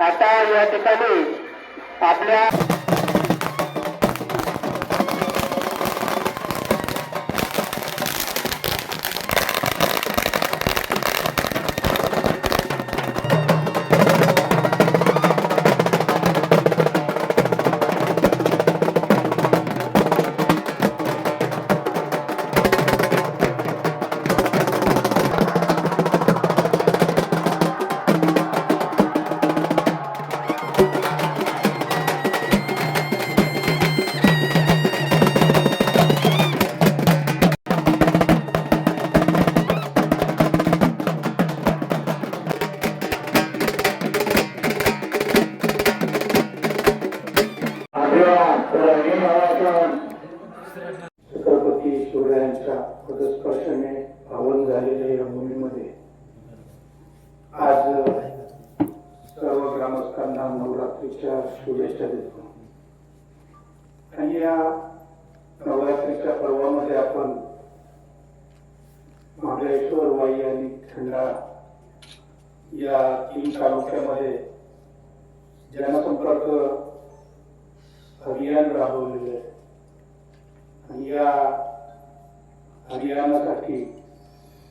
आता या ठिकाणी आपल्या नवरात्रीच्या शुभेच्छा देतो. आणि या नवरात्रीच्या पर्वामध्ये आपण महाबळेश्वर वाई आणि खंडाळा या तीन तालुक्यामध्ये जनसंपर्क अभियान राबवलेले आहे. आणि या अभियानासाठी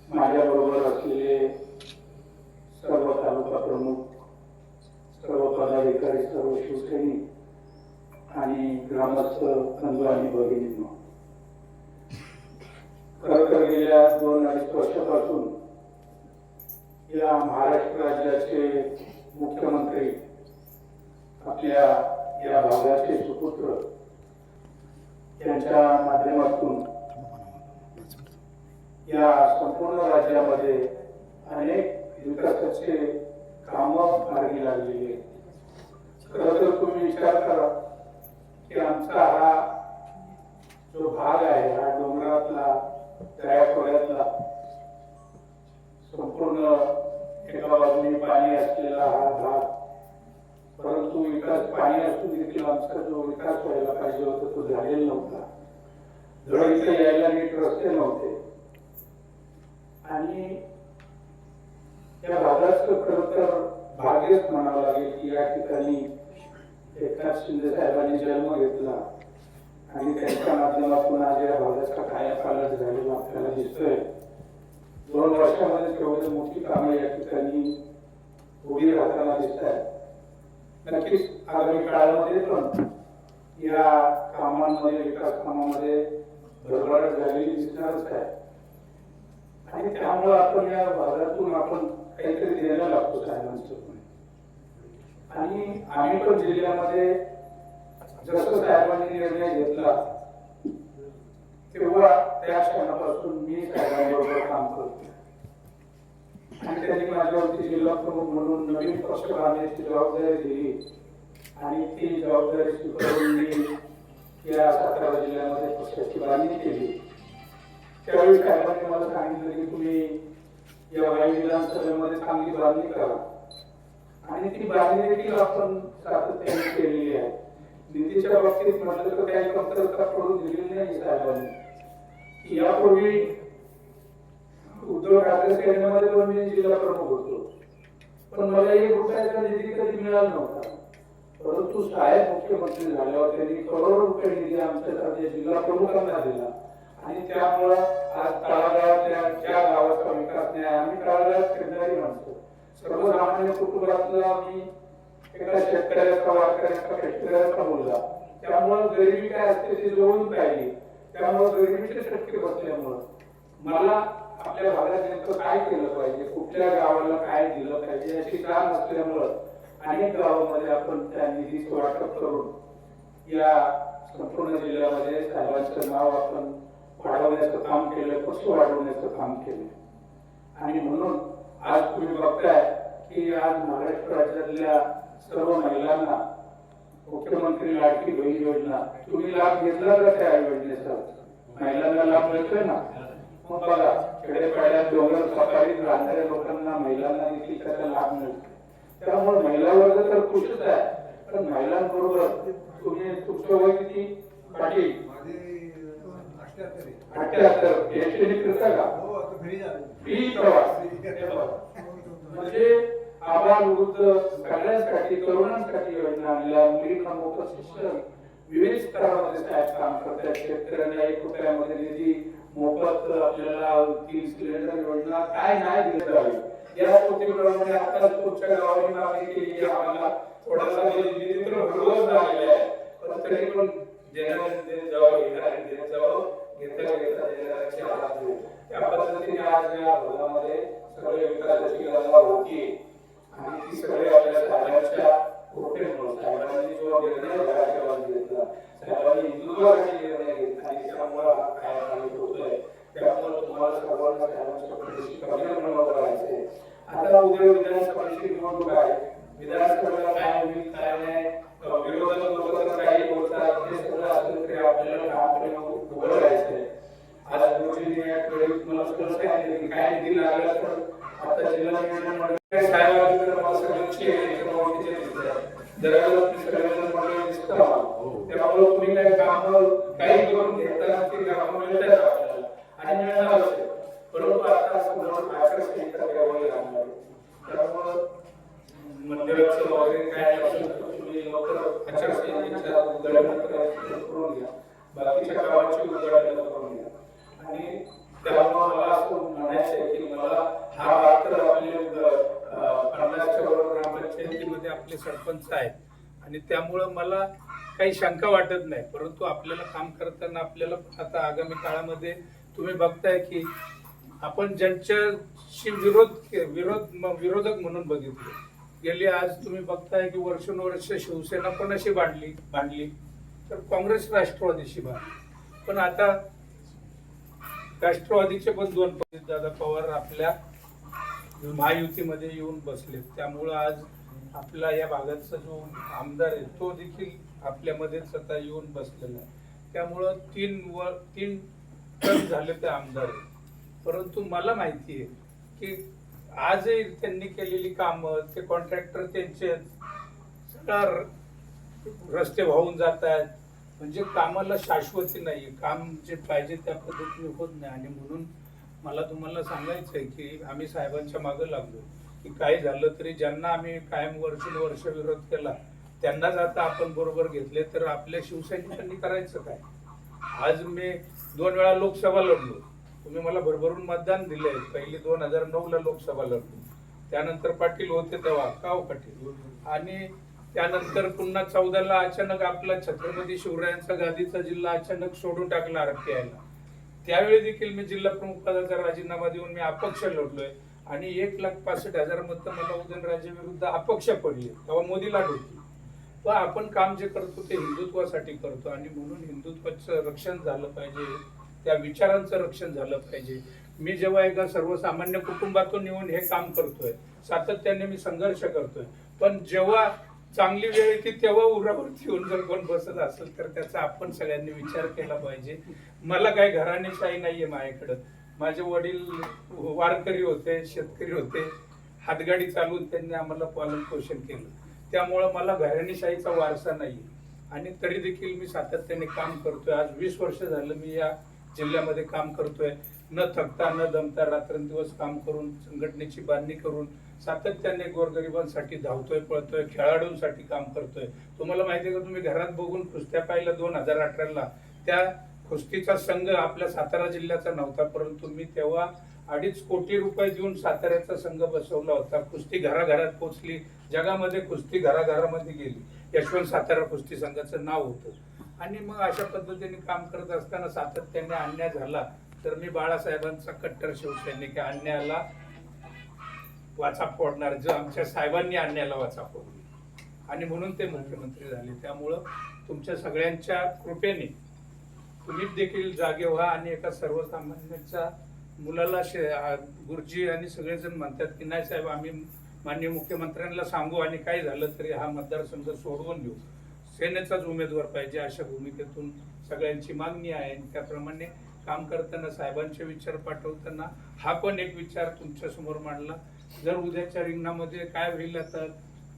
माझ्याबरोबर असलेले सर्व तालुका प्रमुख सर्व पदाधिकारी सर्व शिवसैनिक आणि ग्रामस्थ बंधू आणि भगिनींनो. खरं तर गेल्या दोन अडीच वर्षापासून या महाराष्ट्र राज्याचे मुख्यमंत्री आपल्या या भागाचे सुपुत्र यांच्या माध्यमातून या संपूर्ण राज्यामध्ये अनेक विकासाचे कामं मार्गी लागलेली आहेत. खरं तर तुम्ही विचार करा की आमचा हा जो भाग आहे हा डोंगरातला दऱ्याखोऱ्यातला संपूर्ण एका बाजूने पाणी असलेला हा भाग परंतु विकास पाणी असून देखील आमचा जो विकास व्हायला पाहिजे होता तो झालेला नव्हता. धड इथे यायला नीट रस्ते नव्हते. आणि या भागाचं खरं तर भाग्यच म्हणावं लागेल की या ठिकाणी एकनाथ शिंदे साहेबांनी जन्म घेतला. आणि त्यांच्या माध्यमातून आज या भागाचा कायापालट झालेला आपल्याला दिसतोय. दोन वर्षामध्ये केवढी मोठी कामं या ठिकाणी उभी राहताना दिसत आहेत नक्कीच आगामी काळामध्ये पण या कामांमध्ये विकास कामामध्ये भरभराट झालेली दिसणारच आहे. आणि त्यामुळे आपण या भागातून आपण काहीतरी द्यायला लागतो साहेबांचं आणि आम्ही पण जिल्ह्यामध्ये जसं साहेबांनी निर्णय घेतला तेव्हा त्या क्षणापासून मी साहेबांबरोबर काम करतो आणि त्यांनी माझ्यावरती जिल्हा प्रमुख म्हणून नवीन पक्ष बांधण्याची जबाबदारी दिली. आणि ती जबाबदारी स्वीकारून मी या सातारा जिल्ह्यामध्ये पक्षाची बांधणी केली. त्यावेळी साहेबांनी मला सांगितलं की तुम्ही या वाई विधानसभेमध्ये चांगली बांधणी आणि ती बांधणी देखील आपण सातत्याने केलेली आहे. निधीच्या बाबतीत म्हटलं तर काही कमतरता पडून दिलेली नाही साहेबांनी. यापूर्वी उद्धव ठाकरे पण मी जिल्हा प्रमुख होतो. पण मला एक रुपयाचा निधी कधी मिळाला नव्हता. परंतु साहेब मुख्यमंत्री झाल्यावर त्यांनी करोड रुपये निधी आमच्यासाठी जिल्हा प्रमुखांना दिला. आणि त्यामुळं आज तळागाळातल्या ज्या गावाचा विकास नाही आम्ही तळागाळात फिरणारी माणसं सर्वसामान्य कुटुंबातला मी एका शेतकऱ्याचा वारकऱ्याचा शेतकऱ्याचा मुलगा. त्यामुळं गरिबी काय असते ती जवळून राहिली त्यामुळं गरिबीचे शक्य बसल्यामुळं मला आपल्या भागात नेमकं काय केलं पाहिजे? कुठल्या गावाला काय दिलं पाहिजे याची जाण असल्यामुळं अनेक गावामध्ये आपण त्या निधीचं वाटप करून या संपूर्ण जिल्ह्यामध्ये साहेबांचं नाव आपण वाढवण्याचं काम केलं कसं वाढवण्याचं काम केलं? आणि म्हणून आज तुम्ही बघताय की आज महाराष्ट्र राज्यातल्या सर्व महिलांना मुख्यमंत्री लाडकी बहीण योजना तुम्ही लाभ घेतला का त्या योजनेचा? महिलांना लाभ मिळतोय ना? मग बघा खेडेपाड्यात डोंगर सफारीत राहणाऱ्या लोकांना महिलांना देखील त्याचा लाभ मिळतो त्यामुळे महिला वर्ग तर खुशच आहे पण महिलांबरोबर तुम्ही तुमचं वय किती? पाटील. अठ्याहत्तर. एसटीने फिरता का फ्री प्रवास. म्हणजे आव्हान वृद्ध सगळ्यांसाठी तरुणांसाठी योजना आणल्या. मुलींना मोफत शिक्षण विविध स्तरामध्ये साहेब काम करतात शेतकऱ्यांना एक रुपयामध्ये निधी मोफत आपल्याला तीन सिलेंडर योजना काय नाही दिलं जावे या स्फूर्तीप्रमाणे आता पुढच्या गावाने मागणी केली आम्हाला थोडासा निधी तर भरवत झालेला आहे. पण तरी पण देण्यात जावं घेता घेता देणाऱ्याचे हात देऊ त्या पद्धतीने आज या भागामध्ये सगळे विकासाची गणना होती आणि ती सगळे आपल्या साहेबांच्या कृपेमुळे साहेबांनी जो निर्णय घराच्या घेतला साहेबांनी हिंदुत्वासाठी निर्णय घेतला आणि त्यामुळे हा काय होतोय त्यामुळे तुम्हाला सर्वांना साहेबांच्या प्रदेशी कमी मनोबल आता उद्या विधानसभेची निवडणूक आहे विधानसभेला काय होईल काय नाही अं, विरोधक लोक तर काही बोलतात ते सगळं असलं तरी आपल्याला ठामपणे उभं राहायचंय आज रोजी या वेळी मला सगळं सांगितलं की काय निधी लागला तर आता जिल्हा नियोजन मंडळ साहेबांकडे तुम्ही दिसता. त्यामुळे तुम्ही काय काम काही करून घेता ते काम मिळतात आपल्याला? आणि मिळणार असेल. परंतु आता समोर आकर्षण वगैरे लागणार आहे. त्यामुळं मंदिराचं वगैरे काय असेल तुम्ही लवकर आचारसंहितेच्या उद्घाटन करून घ्या. बाकीच्या कामाची उद्घाटन करून घ्या. आणि त्यामुळे सरपंच आहेत. आणि त्यामुळं मला काही शंका वाटत नाही. परंतु आपल्याला काम करताना आपल्याला आता आगामी काळामध्ये तुम्ही बघताय की आपण ज्यांच्याशी विरोध विरोध विरोधक म्हणून बघितले. गेली आज तुम्ही बघताय की वर्षानुवर्ष शिवसेना पण अशी बांधली बांधली तर काँग्रेस राष्ट्रवादीशी बांधली पण आता राष्ट्रवादीचे पण दोन दादा पवार आपल्या महायुतीमध्ये येऊन बसले त्यामुळं आज आपला या भागाचा जो आमदार आहे तो देखील आपल्यामध्येच आता येऊन बसलेला आहे. त्यामुळं तीन व तीन टर्म झाले ते आमदार आहे. परंतु मला माहिती आहे की आजही त्यांनी केलेली कामं ते कॉन्ट्रॅक्टर त्यांचे सगळा रस्ते वाहून जात आहेत. म्हणजे कामाला शाश्वती नाही काम जे पाहिजे त्या पद्धतीने होत नाही. आणि म्हणून मला तुम्हाला सांगायचं आहे की आम्ही साहेबांच्या मागं लागलो. की काही झालं तरी ज्यांना आम्ही कायम वर्षानुवर्ष विरोध केला त्यांनाच आता आपण बरोबर घेतले तर आपल्या शिवसैनिकांनी करायचं काय? आज मी दोन वेळा लोकसभा लढलो. तुम्ही मला भरभरून मतदान दिले पहिली दोन हजार नऊ ला लोकसभा लढलो. त्यानंतर पाटील होते तेव्हा काव हो पाटील? आणि त्यानंतर पुन्हा चौदाला अचानक आपला छत्रपती शिवरायांचा गादीचा जिल्हा अचानक सोडून टाकला आरपीआयला त्यावेळी देखील मी जिल्हा प्रमुख पदाचा राजीनामा देऊन मी अपक्ष लढलोय. आणि एक लाख पासष्ट हजार मत मला उदयनराजे विरुद्ध अपक्ष पडले तेव्हा मोदी लाट होती. व आपण काम जे करतो ते हिंदुत्वासाठी करतो आणि म्हणून हिंदुत्वाचं रक्षण झालं पाहिजे त्या विचारांचं रक्षण झालं पाहिजे. मी जेव्हा एका सर्वसामान्य कुटुंबातून येऊन हे काम करतोय सातत्याने मी संघर्ष करतोय पण जेव्हा चांगली वेळ येते तेव्हा उरावरती येऊन जर कोण बसत असेल तर त्याचा आपण सगळ्यांनी विचार केला पाहिजे. मला काही घराणेशाही नाहीये माझ्याकडं. माझे वडील वारकरी होते शेतकरी होते. हातगाडी चालवून त्यांनी आम्हाला पालन पोषण केलं. त्यामुळं मला घराणीशाहीचा वारसा नाही आणि तरी देखील मी सातत्याने काम करतोय. आज वीस वर्ष झालं मी या जिल्ह्यामध्ये काम करतोय. न थकता न दमता रात्रंदिवस काम करून संघटनेची बांधणी करून सातत्याने गोरगरिबांसाठी धावतोय पळतोय खेळाडूंसाठी काम करतोय. तुम्हाला माहिती आहे का तुम्ही घरात बघून कुस्त्या पाहिल्या दोन हजार अठराला. त्या कुस्तीचा संघ आपल्या सातारा जिल्ह्याचा नव्हता परंतु मी तेव्हा अडीच कोटी रुपये देऊन साताऱ्याचा संघ बसवला होता. कुस्ती घराघरात पोहोचली. जगामध्ये कुस्ती घराघरामध्ये गेली. यशवंत सातारा कुस्ती संघाचं नाव होतं. आणि मग अशा पद्धतीने काम करत असताना सातत्याने अन्याय झाला. तर मी बाळासाहेबांचा कट्टर शिवसैनिक अन्यायाला वाचा फोडणार. जो आमच्या साहेबांनी अन्यायाला वाचा फोडली. आणि म्हणून ते मुख्यमंत्री झाले. त्यामुळं तुमच्या सगळ्यांच्या कृपेने तुम्ही देखील जागे व्हा आणि एका सर्वसामान्यांच्या मुलाला शे- गुरुजी आणि सगळेजण म्हणतात की नाही साहेब आम्ही माननीय मुख्यमंत्र्यांना सांगू आणि काय झालं तरी हा मतदारसंघ सोडवून घेऊ सेनेचाच उमेदवार पाहिजे अशा भूमिकेतून सगळ्यांची मागणी आहे आणि त्याप्रमाणे काम करताना साहेबांचे विचार पाठवताना हा पण एक विचार तुमच्यासमोर मांडला. जर उद्याच्या रिंगणामध्ये काय होईल आता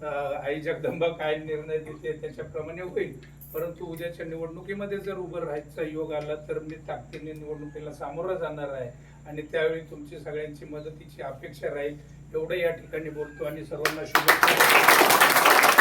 आई जगदंबा काय निर्णय देते त्याच्याप्रमाणे होईल. परंतु उद्याच्या निवडणुकीमध्ये जर उभं राहायचा योग आला तर मी ताकदीने निवडणुकीला सामोरं जाणार आहे. आणि त्यावेळी तुमची सगळ्यांची मदतीची अपेक्षा राहील. एवढं या ठिकाणी बोलतो आणि सर्वांना शुभेच्छा